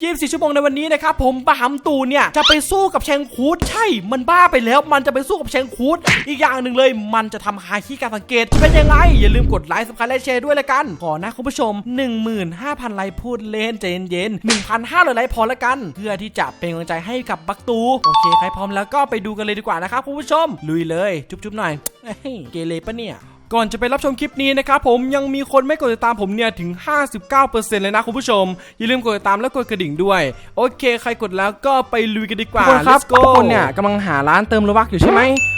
24ชั่วโมงในวันนี้นะครับผมบามตูเนี่ยจะไปสู้กับแชงคูดใช่ มันบ้าไปแล้ว มันจะไปสู้กับแชงคูดอีกอย่างหนึ่งเลย มันจะทำฮาคิการสังเกต เป็นยังไง อย่าลืมกดไลค์สำคัญและแชร์ด้วยละกัน ขอนะคุณผู้ชม 15,000 ไลค์พูดเล่นใจเย็นๆ1,500 ไลค์พอละกัน เพื่อที่จะเป็นกำลังใจให้กับบักตู โอเคใครพร้อมแล้วก็ไปดูกันเลยดีกว่านะครับคุณผู้ชม ลุยเลย จุ๊บๆหน่อยเอ้ยเกเรปะเนี่ย ก่อนจะไปรับชมคลิปนี้นะครับผมยังมีคนไม่กดติดตามผมเนี่ยถึง 59%เลยนะคุณผู้ชม อย่าลืมกดติดตามและกดกระดิ่งด้วย โอเค ใครกดแล้วก็ไปลุยกันดีกว่า ทุกคนครับ Let's go ทุกคนเนี่ยกำลังหาร้านเติมโลบักอยู่ใช่ไหม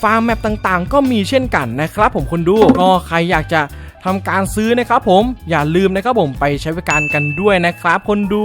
ฟาร์มแมปต่างๆ ก็มีเช่นกันนะครับผมคนดูก็ใครอยากจะทำการซื้อนะครับผมอย่าลืมนะครับผมไปใช้บริการกันด้วยนะครับคนดู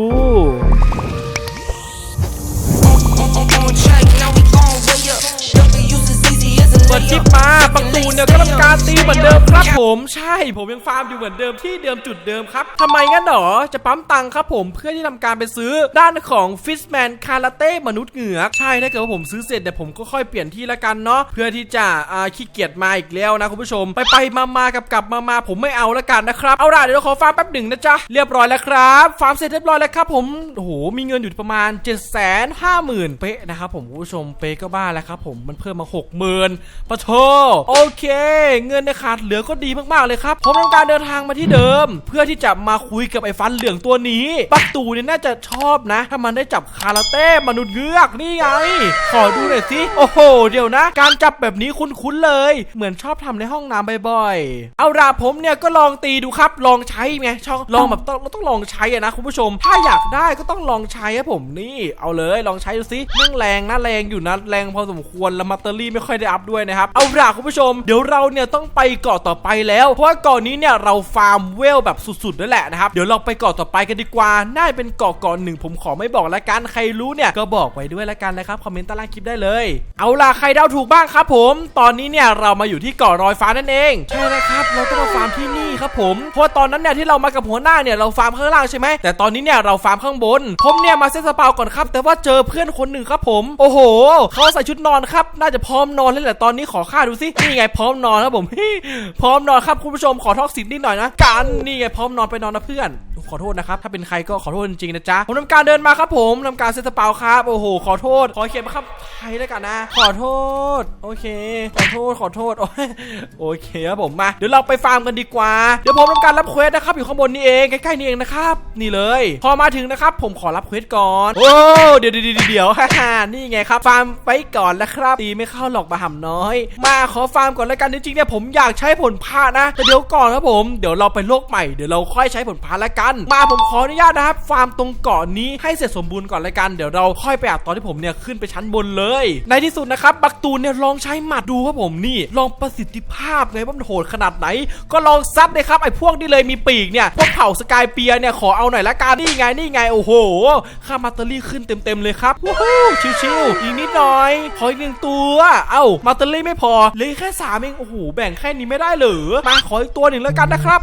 as a เปิดคลิป layup. มาประตูเนี่ยก็ทำการตีเหมือนเดิมครับผมใช่ผมยังฟาร์มอยู่เหมือนเดิมที่เดิมจุดเดิมครับทำไมงั้นหรอจะปั๊มตังค์ครับผมเพื่อที่ทำการไปซื้อด้านของ Fishman คาราเต้มนุษย์เหงือกใช่ถ้าเกิดว่าผมซื้อเสร็จเดี๋ยวผมก็ค่อยเปลี่ยนที่ละกันเนาะเพื่อที่จะอ่าขี้เกียจมาอีกแล้วนะคุณผู้ชม ไปไปมามากับกลับมามาผมไม่เอาละกันนะครับเอาล่ะเดี๋ยวเราขอฟาร์มแป๊บหนึ่งนะจ๊ะเรียบร้อยแล้วครับฟาร์มเสร็จเรียบร้อยแล้วครับผมโอ้โหมีเงินอยู่ประมาณ 7 5 0 0 0 0เป๊ะนะครับผมคุณผู้ชมเป๊ะก็บ้าแล้วครับผมมันเพิ่มมา 60,000ปะโทโอเค เงินในขาดเหลือก็ดีมากๆเลยครับ ผมทำการเดินทางมาที่เดิม เพื่อที่จะมาคุยกับไอ้ฟันเหลืองตัวนี้ปักตูเนี่ยน่าจะชอบนะ ถ้ามันได้จับคาราเต้มนุษย์เงือกนี่ไง ขอดูหน่อยสิ โอ้โห เดี๋ยวนะ การจับแบบนี้คุ้นๆเลย เหมือนชอบทำในห้องน้ำบ่อยๆ เอาล่ะผมเนี่ยก็ลองตีดูครับ ลองใช้ไงชอบลองแบบต้องเราต้องลองใช้อะนะคุณผู้ชม ถ้าอยากได้ก็ต้องลองใช้ครับผมนี่ เอาเลยลองใช้ดูสิแม่งแรงนะแรงอยู่นะแรงพอสมควรแล้วมัตเตอรี่ไม่ค่อยได้อัพด้วยนะครับเอาล่ะคุณผู้ชม เดี๋ยวเราเนี่ยต้องไปเกาะต่อไปแล้ว เพราะว่าเกาะนี้เนี่ยเราฟาร์มเวลแบบสุดๆนั่นแหละนะครับ เดี๋ยวเราไปเกาะต่อไปกันดีกว่า น่าจะเป็นเกาะเกาะหนึ่งผมขอไม่บอกละกัน ใครรู้เนี่ยก็บอกไว้ด้วยละกันนะครับ คอมเมนต์ใต้ล่างคลิปได้เลย เอาล่ะใครเดาถูกบ้างครับผม ตอนนี้เนี่ยเรามาอยู่ที่เกาะรอยฟ้านั่นเอง ใช่แล้วครับ เราต้องมาฟาร์มที่นี่ครับผม เพราะตอนนั้นเนี่ยที่เรามากับหัวหน้าเนี่ยเราฟาร์มข้างล่างใช่ไหม แต่ตอนนี้เนี่ยเราฟาร์มข้างบน ผมเนี่ยมาเซตสปาวก่อนครับ แต่ว่าเจอเพื่อนคนหนึ่งครับผม โอ้โห เขาใส่ชุดนอนครับ น่าจะพร้อมนอนเลยแหละตอนนี้ขอค่าดูสินี่ไงพร้อมนอนครับผมพร้อมนอนครับคุณผู้ชมขอทอกสิทธิ์นิดหน่อยนะกันนี่ไงพร้อมนอนไปนอนนะเพื่อนขอโทษนะครับ ถ้าเป็นใครก็ขอโทษจริงๆนะจ๊ะ ผมทำการเดินมาครับผมทำการเซตสปาครับ โอ้โห ขอโทษ ขอเขียนมาครับไทยแล้วกันนะ ขอโทษ โอเค ขอโทษ ขอโทษโอ้โอเคครับผมมา เดี๋ยวเราไปฟาร์มกันดีกว่า เดี๋ยวผมทำการรับเควสนะครับ อยู่ข้างบนนี่เอง ใกล้ๆนี่เองนะครับ นี่เลย พอมาถึงนะครับ ผมขอรับเควสก่อน โอ้ เดี๋ยวเดี๋ยวเดี๋ยวฮ่าฮ่านี่ไงครับ ฟาร์มไปก่อนแล้วครับ ตีไม่เข้าหรอกมาห่ำน้อยมาขอฟาร์มก่อนแล้วกันจริงๆเนี่ยผมอยากใช้ผลพานะแต่เดี๋ยวก่อนครับผมเดี๋ยวเราไปโลกใหม่เดี๋ยวเราค่อยใช้ผลพาแล้วกัน มาผมขออนุญาตนะครับ ฟาร์มตรงเกาะนี้ให้เสร็จสมบูรณ์ก่อนแล้วกันเดี๋ยวเราค่อยไปอัดตอนที่ผมเนี่ยขึ้นไปชั้นบนเลย ในที่สุดนะครับบักตูนเนี่ยลองใช้หมัดดูครับผมนี่ ลองประสิทธิภาพไงว่ามันโหดขนาดไหน ก็ลองซัดเลยครับไอ้พวกที่เลยมีปีกเนี่ยพวกเผ่าสกายเปียเนี่ยขอเอาหน่อยละกันนี่ไงนี่ไงโอ้โหค่ามาตเตอรี่ขึ้นเต็มๆเลยครับว้าวชิวๆอีกนิดหน่อยขออีกหนึ่งตัว เอ้ามาตเตอรี่ไม่พอเลืออกแค่สามเองโอ้โหแบ่งแค่นี้ไม่ได้เหรอมาขออีกตัวหนึ่งแล้วกันนะครับ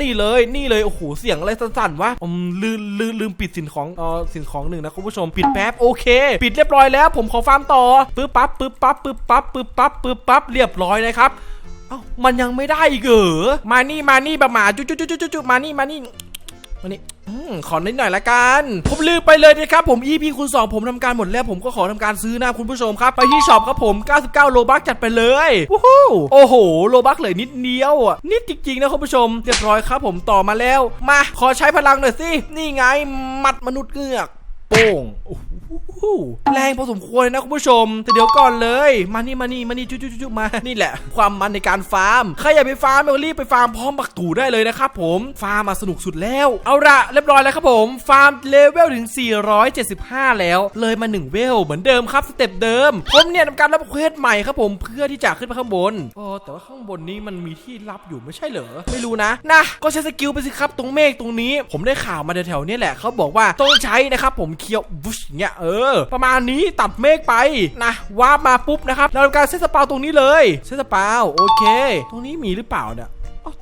นี่เลยนี่เลย โอ้โห เสียงอะไรสั่นๆวะอืมลืมลืมลืมปิดสินของเออสินของหนึ่งนะคุณผู้ชมปิดแป๊บโอเค ปิดเรียบร้อยแล้ว ผมขอฟาร์มต่อปึ๊บปั๊บปึ๊บปั๊บปึ๊บปั๊บปึ๊บปั๊บปึ๊บปั๊บเรียบร้อยนะครับเอ้ามันยังไม่ได้อีกเหรอมานี่มานี่บะหมาจุ๊จุ๊จุ๊จุ๊จุ๊มานี่มานี่ วันี่อืมขอนิดหน่อยละกัน ผมลืมไปเลยนะครับผม EP คูณ2ผมทำการหมดแล้วผมก็ขอทำการซื้อนะคุณผู้ชมครับ ไปที่ช็อปครับผม 99 โลบักจัดไปเลยวู้ฮู้โอ้โห โลบักเลยนิดเดียวอะนิดจริงๆนะคุณผู้ชมเรียบร้อยครับผมต่อมาแล้ว มาขอใช้พลังหน่อยสิ นี่ไงหมัดมนุษย์เงือก ป้งแรงพอสมควรเลยนะคุณผู้ชมแต่เดี๋ยวก่อนเลย มานี่มานี่มานี่จุ๊จุ๊จุ๊มานี่แหละ ความมันในการฟาร์มใครอยากไปฟาร์มเดี๋ยวรีบไปฟาร์มพร้อมบักตู่ได้เลยนะครับผมฟาร์มมาสนุกสุดแล้ว เอาละเรียบร้อยแล้วครับผมฟาร์มเลเวลถึง 475 แล้ว เลยมา1เวลเหมือนเดิมครับสเต็ปเดิมผมเนี่ยทำการรับเควสใหม่ครับผมเพื่อที่จะขึ้นไปข้างบนโอ้แต่ว่าข้างบนนี้มันมีที่ลับอยู่ไม่ใช่เหรอไม่รู้นะนะก็ใช้สกิลไปสิครับตรงเมฆตรงนี้ ผมได้ข่าวมาแถวๆนี้แหละเขาบอกว่าต้องใช้นะครับผมเคียวบุชเนี่ยเออ ประมาณนี้ตัดเมฆไปนะวาร์ปมาปุ๊บนะครับเราทำการเซตสปาวตรงนี้เลยเซตสปาวโอเค ตรงนี้มีหรือเปล่าเนี่ย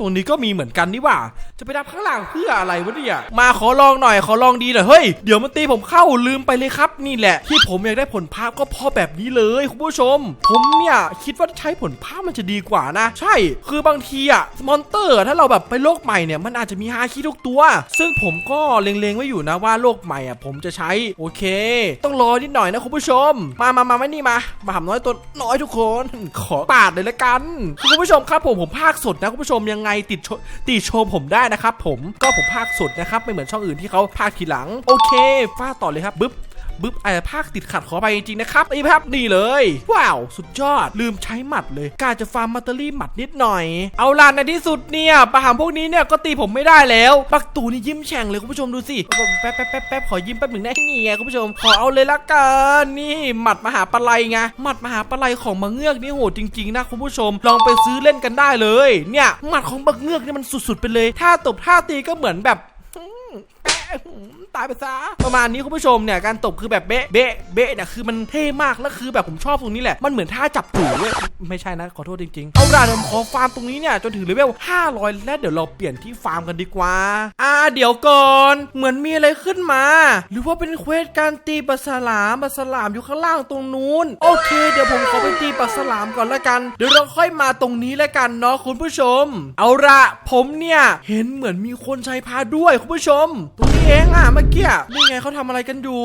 อ้าวนี้ก็มีเหมือนกันนี่หว่า จะไปดับข้างหลังเพื่ออะไรวะเนี่ย มาขอลองหน่อยขอลองดีหน่อยเฮ้ยเดี๋ยวมันตีผมเข้าลืมไปเลยครับนี่แหละ ที่ผมอยากได้ผลภาพก็พอแบบนี้เลยคุณผู้ชม ผมเนี่ยคิดว่าใช้ผลภาพมันจะดีกว่านะ ใช่ คือบางทีอะมอนเตอร์ถ้าเราแบบไปโลกใหม่เนี่ยมันอาจจะมีฮาคิทุกตัว ซึ่งผมก็เล็งๆไว้อยู่นะว่าโลกใหม่อะผมจะใช้โอเค ต้องรอนิดหน่อยนะคุณผู้ชม มามามาไม่นี่มา มาหำน้อยตัวน้อยทุกคน ขอปาดเลยละกันคุณผู้ชมครับผมผมภาคสดนะคุณผู้ชมยังไงติดชติชมผมได้นะครับผมก็ผมภาคสดนะครับไม่เหมือนช่องอื่นที่เขาภาคทีหลัง โอเคฟาดต่อเลยครับบึ๊บ บึ๊บไอ้ภาคติดขัดขอไปจริงๆนะครับนี่ครับนี่เลย ว้าว สุดยอดลืมใช้หมัดเลยกาจะฟาร์มมัตเตอรี่หมัดนิดหน่อย เอาล่ะในที่สุดเนี่ยประหามพวกนี้เนี่ยก็ตีผมไม่ได้แล้วปักตูนี่ยิ้มแฉ่งเลยคุณผู้ชมดูสิแป๊บแป๊บแป๊บแป๊บขอยิ้มแป๊บหนึ่งนะนี่ไงคุณผู้ชมขอเอาเลยละกันนี่หมัดมหาปลายไงหมัดมหาปลายของมังเงือกนี่โหดจริงๆนะคุณผู้ชม ลองไปซื้อเล่นกันได้เลย เนี่ยหมัดของมังเงือกนี่มันสุดๆไปเลยท่าตบท่าตีก็เหมือนแบบ ตายไปซะประมาณนี้คุณผู้ชมเนี่ยการตบคือแบบเบะเบะเบะเนี่ยคือมันเท่มากแล้วคือแบบผมชอบตรงนี้แหละมันเหมือนท่าจับจู่เว้ยไม่ใช่นะขอโทษจริงๆเอาล่ะเดี๋ยวผมขอฟาร์มตรงนี้เนี่ยจนถึงเลเวล500 แล้วเดี๋ยวเราเปลี่ยนที่ฟาร์มกันดีกว่า อ่าเดี๋ยวก่อนเหมือนมีอะไรขึ้นมา หรือว่าเป็นเควสการตีปลาสลามปลาสลามอยู่ข้างล่างตรงนู้นโอเค เดี๋ยวผมขอไปตีปลาสลามก่อนละกันเดี๋ยวเราค่อยมาตรงนี้ละกันเนาะคุณผู้ชม เอาละผมเนี่ยเห็นเหมือนมีคนใช้พาด้วยคุณผู้ชมตรงนี้เองอะเมื่อกี้นี่ไงเขาทำอะไรกันอยู่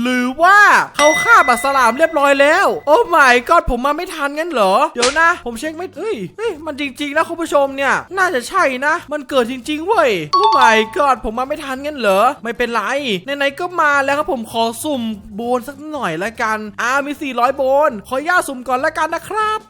หรือว่าเขาฆ่าบัตรสลามเรียบร้อยแล้ว โอ้ my god ผมมาไม่ทันงั้นเหรอ เดี๋ยวนะ ผมเช็คไม่เฮ้ยเฮ้ยมันจริงๆนะคุณผู้ชมเนี่ย น่าจะใช่นะ มันเกิดจริงๆเว้ยโอ้ my god ผมมาไม่ทันงั้นเหรอ ไม่เป็นไรไหนๆก็มาแล้วครับผมขอสุ่มโบนสักหน่อยละกัน อ่ามี 400 โบน ขออนุญาสุ่มก่อนละกันนะครับ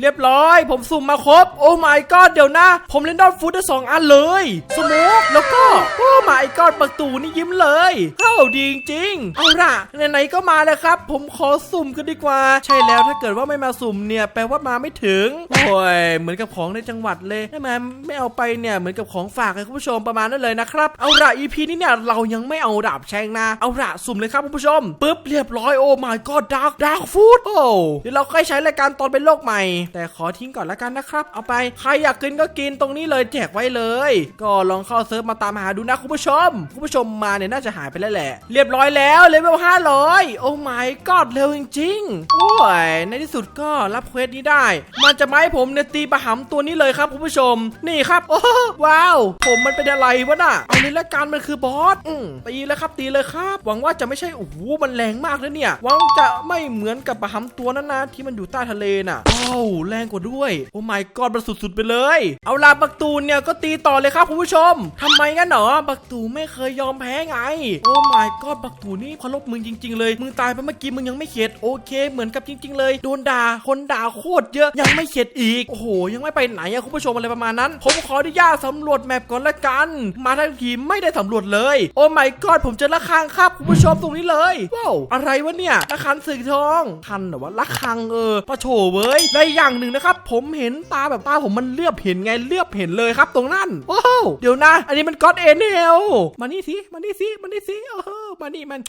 เรียบร้อย ผมสุ่มมาครบ โอ้ my god เดี๋ยวนะ ผมเล่นดอนฟูดได้สองอันเลยสโมกแล้วก็ โอ้ my god ประตูนี่ยิ้มเลยเฮ้าดีจริงๆเอาล่ะไหนๆก็มาแล้วครับ ผมขอสุ่มกันดีกว่า ใช่แล้วถ้าเกิดว่าไม่มาสุ่มเนี่ยแปลว่ามาไม่ถึงโอ้ยเหมือนกับของในจังหวัดเลยทำไมไม่เอาไปเนี่ยเหมือนกับของฝากให้คุณผู้ชมประมาณนั้นเลยนะครับเอาล่ะ EP นี้เนี่ยเรายังไม่เอาดาบแช่งนะเอาล่ะสุ่มเลยครับคุณผู้ชมปึ๊บเรียบร้อยโอ้ my god ดาร์กดาร์กฟูดโอ้เดี๋ยวเราค่อยใช้รายการตอนเป็นโลกใหม่แต่ขอทิ้งก่อนละกันนะครับ เอาไป ใครอยากกินก็กินตรงนี้เลยแจกไว้เลย ก็ลองเข้าเซิร์ฟมาตามหาดูนะคุณผู้ชม คุณผู้ชมมาเนี่ยน่าจะหายไปแล้วแหละ เรียบร้อยแล้วเลเวล500 โอ้ my god เร็วจริงๆโอ้ยในที่สุดก็รับเควสนี้ได้ มันจะมาให้ผมเนี่ยตีประหำตัวนี้เลยครับคุณผู้ชม นี่ครับ โอ้ว้าว ผมมันเป็นอะไรวะน่ะเอาเลยละกันมันคือบอสอืมตีแล้วครับตีเลยครับ หวังว่าจะไม่ใช่โอ้โหมันแรงมากนะเนี่ยหวังจะไม่เหมือนกับประหำตัวนั้นนะที่มันอยู่ใต้ทะเลน่ะว้าวแรงกว่าด้วย โอ้ my god มันสุดๆไปเลย เอาล่ะบักตูนเนี่ยก็ตีต่อเลยครับคุณผู้ชมทำไมงั้นเหรอบักตูไม่เคยยอมแพ้ไง โอ้ my god บักตูนี่เคารพมึงจริง ๆ เลย มึงตายไปเมื่อกี้มึงยังไม่เข็ดโอเค เหมือนกับจริง ๆ เลย โดนด่าคนด่าโคตรเยอะยังไม่เข็ดอีก โอ้โห ยังไม่ไปไหนอะคุณผู้ชมอะไรประมาณนั้น ผมขออนุญาตสำรวจแมปก่อนละกัน มาทั้งทีไม่ได้สำรวจเลย โอ้ my god ผมเจอละคังครับคุณผู้ชมตรงนี้เลยว้าวอะไรวะเนี่ยละคันสีทองคันหรอวะละคังเออปะโถเว้ยและอย่างหนึ่งนะครับผมเห็นตาแบบตาผมมันเลือบเห็นไงเลือบเห็นเลยครับตรงนั้นโอ้โหเดี๋ยวนะ อันนี้มันก็อดเอเนลมานี่สิมานี่สิมานี่สิโออมานี่มัน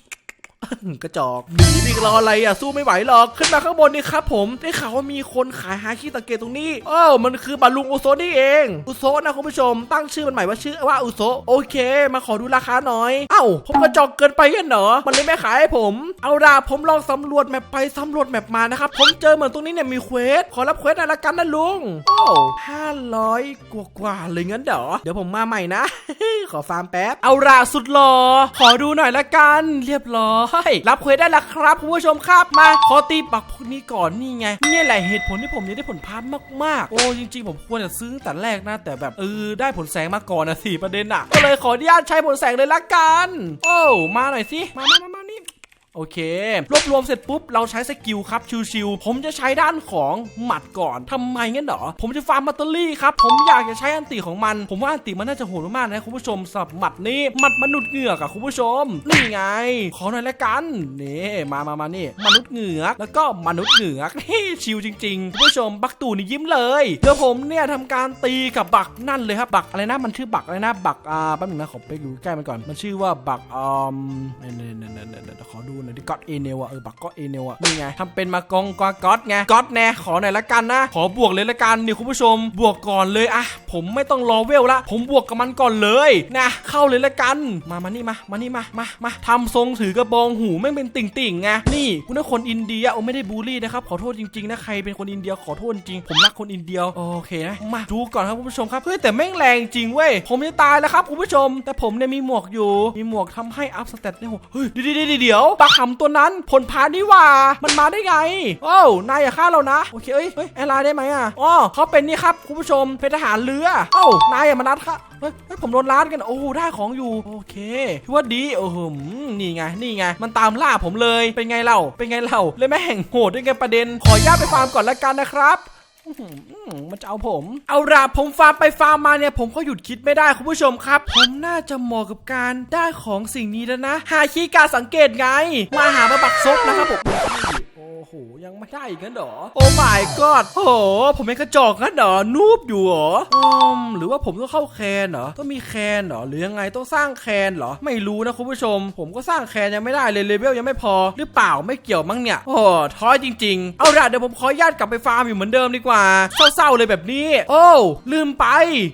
กระจอกหนีดิรออะไรอะสู้ไม่ไหวหรอกขึ้นมาข้างบนนี่ครับผมได้ข่าวว่ามีคนขายฮาคิตะเกะตรงนี้เออมันคือบาลุงอุโซนี่เองอุโซนะคุณผู้ชม ตั้งชื่อมันใหม่ว่าชื่อว่าอุโซโอเค มาขอดูราคาหน่อยเอ้าผมกระจอกเกินไปกันเหรอมันเลยไม่ขายให้ผม เอาล่ะผมลองสำรวจแมปไปสำรวจแมปมานะครับผมเจอเหมือนตรงนี้เนี่ยมีเควสขอรับเควสหน่อยละกันนะลุงโอ้ห้าร้อยกว่ากว่าๆเลยงั้นเดี๋ยวเดี๋ยวผมมาใหม่นะ ขอฟาร์มแป๊บเอาล่ะสุดหล่อขอดูหน่อยละกัน เรียบร้อยรับเควสได้แล้วครับคุณผู้ชมครับมาขอตีปักพวกนี้ก่อนนี่ไงนี่แหละเหตุผลที่ผมยากได้ผลพาร์มมากๆ โอ้จริง ๆ ผมควรจะซื้อตั้งแต่แรกนะแต่แบบเออได้ผลแสงมาก่อนนะสิประเด็นอะก็เลยขออนุญาตใช้ผลแสงเลยละกัน โอ้มาหน่อยสิมามามา โอเค รวบรวมเสร็จปุ๊บ เราใช้สกิลครับ ชิวๆผมจะใช้ด้านของหมัดก่อนทำไมงั้นหรอ ผมจะฟาร์มมัตเตอรี่ครับ ผมอยากจะใช้อันติของมัน ผมว่าอันติมันน่าจะโหดมากๆนะคุณผู้ชมสำหรับหมัดนี้หมัดมนุษย์เหงือกอะคุณผู้ชม นี่ไง ขอหน่อยละกันนี่มามามานี่มนุษย์เหงือกแล้วก็มนุษย์เหงือกนี่ชิวจริงๆคุณผู้ชมบักตู่นี่ยิ้มเลยเดี๋ยวผมเนี่ยทำการตีกับบักนั่นเลยครับบักอะไรนะมันชื่อบักอะไรนะบักอ่าแป๊บนึงนะขอไปดูใกล้มันก่อน มันชื่อว่าบักอ่าเนี่ยเนี่ยเนี่ยเนี่ยเนี่ยขอดูหน่อยดิก็อดเอเนลอะเออบักก็เอเนลอะนี่ไงทำเป็นมากองกอก๊อตไงก๊อตแน่ขอหน่อยละกันนะ ขอบวกเลยละกันนี่คุณผู้ชม บวกก่อนเลยอะผมไม่ต้องรอเวลละ ผมบวกกับมันก่อนเลยนะเข้าเลยละกัน มามานี่มามานี่มามามาทำทรงถือกระบองหูไม่งเป็นติ่งติ่งไงนี่คุณเป็นคนอินเดียโอ้ไม่ได้บูลลี่นะครับขอโทษจริงๆนะใครเป็นคนอินเดียขอโทษจริงผมรักคนอินเดียโอเคนะมาดูก่อนครับคุณผู้ชมครับเฮ้ยแต่แม่งแรงจริงเว้ยผมจะตายแล้วครับคุณผู้ชม แต่ผมเนี่ยมีหมวกอยู่มีหมวกทำให้อัพสเตตเนี่ยเฮ้ยเดี๋ยวเดี๋ยวเดี๋ขำตัวนั้นผลพานี่ว่า มันมาได้ไงโอ้วนายอย่าฆ่าเรานะโอเคเอ้ยเฮ้ยแอร์ไลน์ได้ไหมอะอ๋อเขาเป็นนี่ครับคุณผู้ชมเป็นทหารเรือเอ้านายอย่ามานัดค่ะเฮ้ยเฮ้ยผมโดนล้านกัน โอ้ได้ของอยู่ โอเคพี่ว่าดี โอ้โหอืมนี่ไง นี่ไง มันตามล่าผมเลย เป็นไงเล่า เป็นไงเล่า เลยแม่แห่งโหดด้วยไงประเด็น ขออนุญาตไปฟาร์มก่อนละกันนะครับ มันจะเอาผม เอาล่ะผมฟาร์มไปฟาร์มมาเนี่ย ผมก็หยุดคิดไม่ได้คุณผู้ชมครับ ผมน่าจะเหมาะกับการได้ของสิ่งนี้แล้วนะ หาคีการสังเกตไง มาหามาบักซบนะครับผม ยังไม่ได้อีกงั้นเหรอ โอ้ my god โอ้ผมเป็นกระจอกงั้นเหรอ นูบอยู่เหรออืมหรือว่าผมต้องเข้าแคนเหรอ ต้องมีแคนเหรอ หรือยังไงต้องสร้างแคนเหรอ ไม่รู้นะคุณผู้ชม ผมก็สร้างแคนยังไม่ได้เลยเลเวลยังไม่พอ หรือเปล่าไม่เกี่ยวมั้งเนี่ย โอ้ท้อจริง ๆ เอาละเดี๋ยวผมขออนุญาตกลับไปฟาร์มอยู่เหมือนเดิมดีกว่า เศร้าๆเลยแบบนี้ โอ้ลืมไป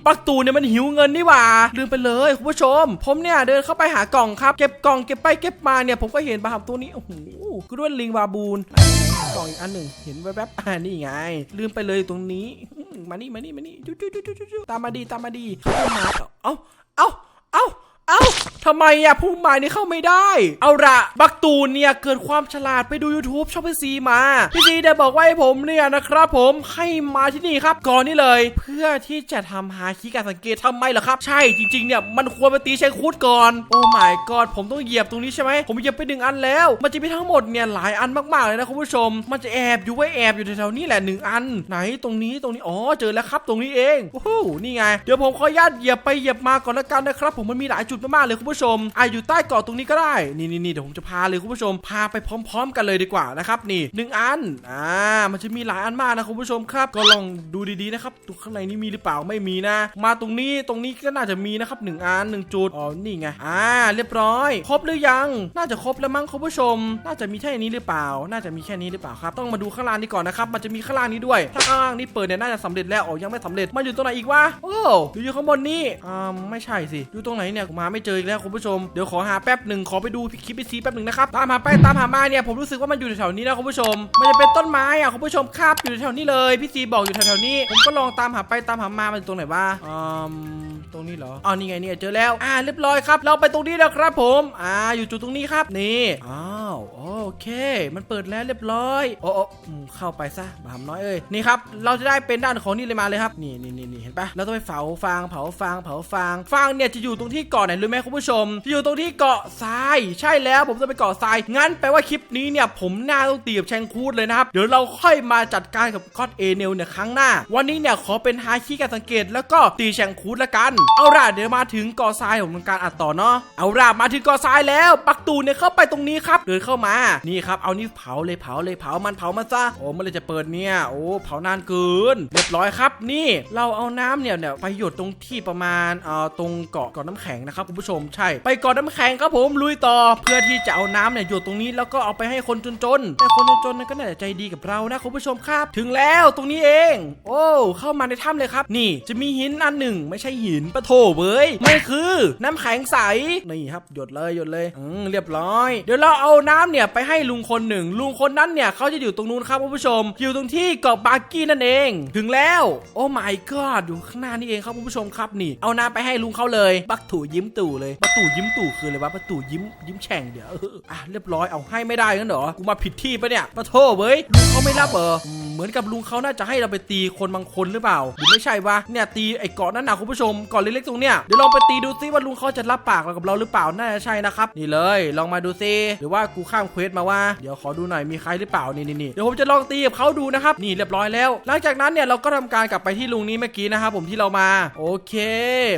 ปักตูเนี่ยมันหิวเงินนี่หว่า ลืมไปเลยคุณผู้ชม ผมเนี่ยเดินเข้าไปหากล่องครับ เก็บกล่องเก็บไปเก็บมาเนี่ยผมก็เห็นบาบตัวนี้โอ้โห คือด้วยลิงบาบูนกล่องอีกอันหนึ่งเห็นแวบๆอ่านี่ไง ลืมไปเลยตรงนี้มานี่มานี่มานี่จุ๊จุ๊จุ๊จุ๊ตามมาดีตามมาดีเข้ามาเอ้าเอ้าเอ้าเอ้า ทำไมอะพุ่มไม้นี่เข้าไม่ได้ เอาละบักตูนเนี่ยเกิดความฉลาดไปดู YouTube ชอบพี่ซีมาพี่ซีเนี่ยบอกว่าให้ผมเนี่ยนะครับผมให้มาที่นี่ครับก่อนนี่เลย เพื่อที่จะทำหาคีการสังเกตทำไมเหรอครับ ใช่จริงๆเนี่ยมันควรไปตีใช้คูดก่อน โอ้ my god ผมต้องเหยียบตรงนี้ใช่ไหมผมเหยียบไปหนึ่งอันแล้ว มันจะมีทั้งหมดเนี่ยหลายอันมากๆเลยนะคุณผู้ชม มันจะแอบอยู่ไว้แอบอยู่แถวๆนี้แหละหนึ่งอัน ไหนตรงนี้ตรงนี้อ๋อเจอแล้วครับตรงนี้เองโอ้โหนี่ไงเดี๋ยวผมขออนุญาตเหยียบไปเหยียบมาก่อนละกันนะครับ ผมมันมีหลายจุดมากๆเลยคุณผู้ผู้ชมอะอยู่ใต้เกาะตรงนี้ก็ได้นี่นี่เดี๋ยวผมจะพาเลยคุณผู้ชมพาไปพร้อม ๆ กันเลยดีกว่านะครับนี่หนึ่งอันอ่ามันจะมีหลายอันมากนะคุณผู้ชมครับ ก็ลองดูดีๆนะครับตรงข้างในนี้มีหรือเปล่าไม่มีนะ มาตรงนี้ตรงนี้ก็น่าจะมีนะครับหนึ่งอันหนึ่งจุดอ๋อนี่ไงอ่าเรียบร้อย ครบหรือยัง น่าจะครบแล้วมั้งคุณผู้ชม น่าจะมีแค่นี้หรือเปล่า น่าจะมีแค่นี้หรือเปล่าครับต้องมาดูข้างล่างนี้ก่อนนะครับมันจะมีข้างล่างนี้ด้วย ถ้าข้างล่างนี้เปิดเนี่ยน่าจะสำเร็จแล้วอ๋อยังไม่สำเร็จมันอยู่ตรงไหนอีกวะโอ้อยู่อยู่ข้างบนนี่อ่าไม่ใช่สิอยู่ตรงไหนเนี่ยมาไม่เจออีกแล้วคุณผู้ชม เดี๋ยวขอหาแป๊บหนึ่งขอไปดูคลิปไปซีแป๊บหนึ่งนะครับ ตามหาไปตามหามาเนี่ยผมรู้สึกว่ามันอยู่แถวๆนี้นะคุณผู้ชม มันจะเป็นต้นไม้อะคุณผู้ชมคาบอยู่แถวๆนี้เลยพี่ซีบอกอยู่แถวๆนี้ ผมก็ลองตามหาไปตามหามามันอยู่ตรงไหนวะอืมตรงนี้เหรออ๋อนี่ไงนี่เจอแล้ว อ่าเรียบร้อยครับ เราไปตรงนี้แล้วครับผม อ่าอยู่จุดตรงนี้ครับนี่อ๋อ โอเค มันเปิดแล้วเรียบร้อย โอ้โอเข้าไปซะบามน้อยเอ้ยนี่ครับเราจะได้เป็นด้านของนี่เลยมาเลยครับนี่นี่นี่นเห็นปะเราต้องไปเผาฟางเผาฟางเผาฟางฟางเนี่ยจะอยู่ตรงที่เกาะไหนรู้ไหมคุณผู้ชมจะอยู่ตรงที่เกาะทราย ใช่แล้วผมจะไปเกาะทราย งั้นแปลว่าคลิปนี้เนี่ยผมหน่าต้องตีกับแชงคูดเลยนะครับเดี๋ยวเราค่อยมาจัดการกับก็อดเอเนลเนี่ยครั้งหน้า วันนี้เนี่ยขอเป็นฮาคิการสังเกตแล้วก็ตีแชงคูดละกันเอาล่ะเดี๋ยวมาถึงเกาะทรายของการอัดต่อเนาะเอาล่ะมาถึงเกาะทรายแล้วปักตูเนี่ยเข้าไปตรงนี้ครับเดินเข้ามา นี่ครับ เอานี่เผาเลยเผาเลยเผามันเผามันซะ โอ้เมื่อไหรจะเปิดเนี่ย โอ้เผานานเกิน เรียบร้อยครับ นี่เราเอาน้ำเนี่ยเนี่ยไปหยดตรงที่ประมาณเอ่อตรงเกาะเกาะน้ำแข็งนะครับคุณผู้ชม ใช่ ไปเกาะน้ำแข็งครับผม ลุยต่อ เพื่อที่จะเอาน้ำเนี่ยหยดตรงนี้แล้วก็เอาไปให้คนจนๆ แต่คนจนๆนั้นก็น่าจะใจดีกับเรานะคุณผู้ชมครับ ถึงแล้วตรงนี้เอง โอ้เข้ามาในถ้ำเลยครับ นี่จะมีหินอันหนึ่ง ไม่ใช่หินปะโถเว้ยไม่คือ น้ำแข็งใส นี่ครับหยดเลยหยดเลย อืมเรียบร้อย เดี๋ยวเราเอาน้ำเนี่ยไปให้ลุงคนหนึ่ง ลุงคนนั้นเนี่ยเขาจะอยู่ตรงนู้นครับคุณผู้ชม อยู่ตรงที่เกาะบาร์กี้นั่นเอง ถึงแล้ว โอ้ my god อยู่ข้างหน้านี่เองครับคุณผู้ชมครับนี่ เอาน้ำไปให้ลุงเขาเลย บักตู่ยิ้มตู่เลยบักตู่ยิ้มตู่คืออะไรวะบักตู่ยิ้มยิ้มแฉ่งเดี๋ยวเอออะเรียบร้อยเอาให้ไม่ได้งั้นเหรอกูมาผิดที่ปะเนี่ยปะโทเว้ยลุงเขาไม่รับเหรออเหมือนกับลุงเขาน่าจะให้เราไปตีคนบางคนหรือเปล่าหรือไม่ใช่วะเนี่ยตีไอ้เกาะนั่นนะคุณผู้ชมเกาะเล็กๆตรงเนี้ยเดี๋ยวลองไปตีดูซิว่าลุงเขาจะรับปากเรากับเราหรือเปล่าน่าจะใช่นะครับนี่เลย ลองมาดูซิหรือว่ากูข้ามเควสมาว่าเดี๋ยวขอดูหน่อยมีใครหรือเปล่านี่นี่เดี๋ยวผมจะลองตีกับเขาดูนะครับนี่เรียบร้อยแล้ว หลังจากนั้นเนี่ยเราก็ทำการกลับไปที่ลุงนี้เมื่อกี้นะครับผมที่เรามาโอเค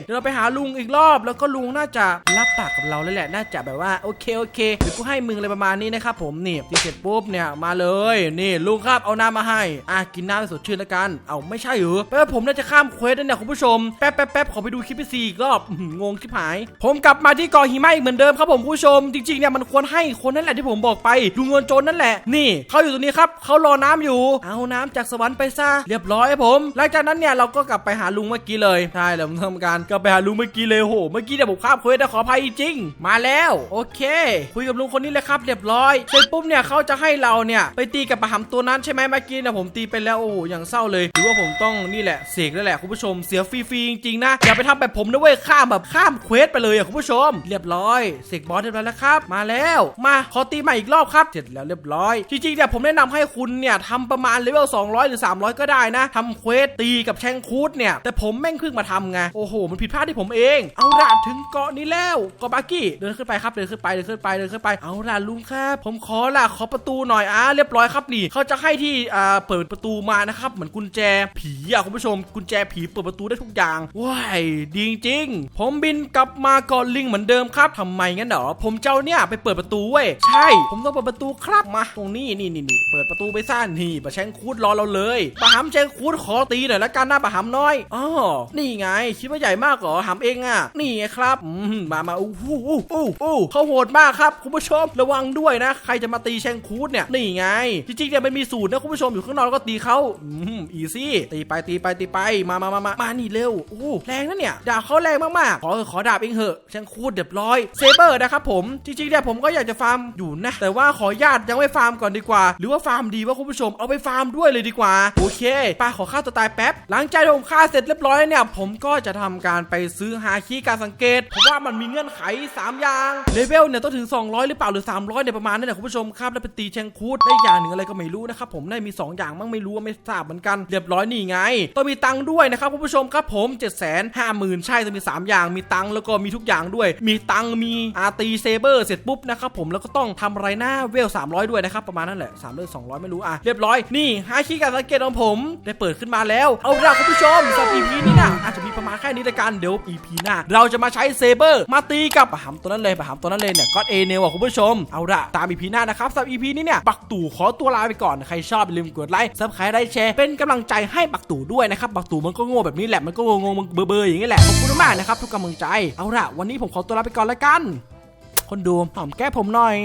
เดี๋ยวเราไปหาลุงอีกรอบแล้วก็ลุงน่าจะรับปากกับเราแล้วแหละน่าจะแบบว่าโอเคโอเคเดี๋ยวกูให้มึงอะไรประมาณนี้นะครับผมนี่ตีเสร็จปุ๊บเนี่ยมาเลยนี่ลุงครับเอาน้ำมาให้อะกินน้ำให้สดชื่นแล้วกันเอาไม่ใช่เหรอแป๊บผมน่าจะข้ามเควสแล้วเนี่ยคุณผู้ชมแป๊บแป๊บแป๊บขอไปดูคลิปพี่ซีอีกรอบงงชิบหาย ผมกลับมาที่กาะหิมะอีกเหมือนเดิมครับผมผู้ชมจริงๆเนี่ยมันควรให้คนนั่นแหละที่ผมบอกไปลุงเงินโจรนั่นแหละ นี่เขาอยู่ตรงนี้ครับเขารอน้ำอยู่ เอาน้ำจากสวรรค์ไปซะเรียบร้อยครับผม หลังจากนั้นเนี่ยเราก็กลับไปหาลุงเมื่อกี้เลยใช่แล้วผมทำการกลับไปหาลุงเมื่อกี้เลยโหเมื่อกี้เนี่ยผมข้ามเควสนะขออภัยจริง มาแล้วโอเค คุยกับลุงคนนี้เลยครับ เรียบร้อยเสร็จปุ๊บเนี่ยเขาจะให้เราเนี่ยไปตีกับปะหำตัวนั้นใช่ไหมเมื่อกี้เนี่ยผมตีไปแล้วโอ้โหอย่างเศร้าเลยหรือว่าผมต้องนี่แหละเสกแล้วแหละคุณผู้ชมเสียฟรีๆจริงๆนะอย่าไปทำแบบผมนะเว้ยข้ามแบบข้ามเควสไปเลยอะคุณผู้ชม เรียบร้อยเสกบอสเรียบร้อยแล้วครับ มาแล้ว มาขอตีใหม่อีกรอบครับเสร็จแล้วเรียบร้อย จริงๆเนี่ยผมแนะนำให้คุณเนี่ยทำประมาณเลเวล200 หรือ 300 ก็ได้นะทำเควสตีกับแชงคูดเนี่ย แต่ผมแม่งเพิ่งมาทำไง โอ้โห มันผิดพลาดที่ผมเอง เอาล่ะถึงเกาะนี้แล้วเกาะบากี้เดินขึ้นไปครับเดินขึ้นไปเดินขึ้นไปเดินขึ้นไปเอาล่ะลุงครับผมขอละขอประตูหน่อยอะเรียบร้อยครับนี่เขาจะให้ที่อ่าเปิดประตูมานะครับเหมือนกุญแจผีอะคุณผู้ชมกุญแจผีเปิดประตูได้ทุกอย่างว้ายดีจริงๆผมบินกลับมาเกาะลิงเหมือนเดิมครับทำไมงั้นเหรอผมเจ้าเนี่ยไปเปิดประตูเว้ยใช่ผมต้องเปิดประตูครับมาตรงนี้นี่นี่นี่เปิดประตูไปซ่านนี่ปะแชงคูดรอเราเลยปะหำแชงคูดขอตีหน่อยละกันนะปะหำน้อยอ๋อนี่ไงคิดว่าใหญ่มากเหรอหำเองอะ นี่ไงครับอืมมามาอู้หู้อู้อู้อู้เขาโหดมากครับคุณผู้ชมระวังด้วยนะ ใครจะมาตีแชงคูดเนี่ยนี่ไง จริงๆเนี่ยมันมีสูตรนะคุณผู้ชมอยู่ข้างนอกแล้วก็ตีเขาอืมอีซี่ตีไปตีไปตีไปมามามามามานี่เร็วโอ้แรงนะเนี่ยดาบเขาแรงมากๆขอขอดาบเองเหอะแชงคูดเรียบร้อยเซเบอร์นะครับผมจริงๆเนี่ยผมก็อยากจะฟาร์มอยู่นะ แต่ว่าขอญาตยังไม่ฟาร์มก่อนดีกว่า หรือว่าฟาร์มดีว่าคุณผู้ชมเอาไปฟาร์มด้วยเลยดีกว่า โอเคป้าขอฆ่าตัวตายแป๊บ หลังจากที่ผมฆ่าเสร็จเรียบร้อยเนี่ย ผมก็จะทำการไปซื้อฮาคีการสังเกต เพราะว่ามันมีเงื่อนไข 3 อย่างเลเวลเนี่ยต้องถึง 200 หรือเปล่าหรือ 300เนี่ยประมาณนั้นแหละคุณผู้ชมครับแล้วไปตีแชงคูดได้อย่างหนึ่งอะไรก็ไม่รู้นะครับผมได้มี 2 อย่างมั่งไม่รู้ไม่ทราบเหมือนกันเรียบร้อยนี่ไงต้องมีตังค์ด้วยนะครับคุณผู้ชมครับผม 7 5 0 0 0 0ใช่จะมี 3 อย่างมีตังค์แล้วก็มีทุกอย่างด้วย มีตังค์มีอาร์ตีเซเบอร์เสร็จปุ๊บนะครับผมแล้วก็ต้องทำไรหน้าเวล 300 ด้วยนะครับ ประมาณนั้นแหละ3เวล200 ไม่รู้อะเรียบร้อยนี่ฮาคีการสังเกตของผมได้เปิดขึ้นมาแล้ว เอาล่ะคุณผู้ชมสำหรับ EP นี้นะอาจจะมีประมาณแค่นี้ละกันเดี๋ยว EP หน้า เราจะมาใช้เซเบอร์มาตีกับปะหำตัวนั้นเลยปะหำตัวนั้นเลยเนี่ยก็เอเนลอะคุณผู้ชมเอาล่ะตาม EP หน้านะครับสำหรับ EP นี้เนี่ยปักตู่ขอตัวลาไปก่อนใครชอบอย่าลืมกดไลค์ซับสไครต์ไลค์แชร์เป็นกำลังใจให้ปักตู่ด้วยนะครับปักตู่มันก็โง่แบบนี้แหละมันก็งงๆเบอร์ๆอย่างนี้แหละขอบคุณมากนะครับทุกกำลังใจเอาล่ะวันนี้ผมขอตัวลาไปก่อนละกัน คนดูหอมแก้ผมหน่อย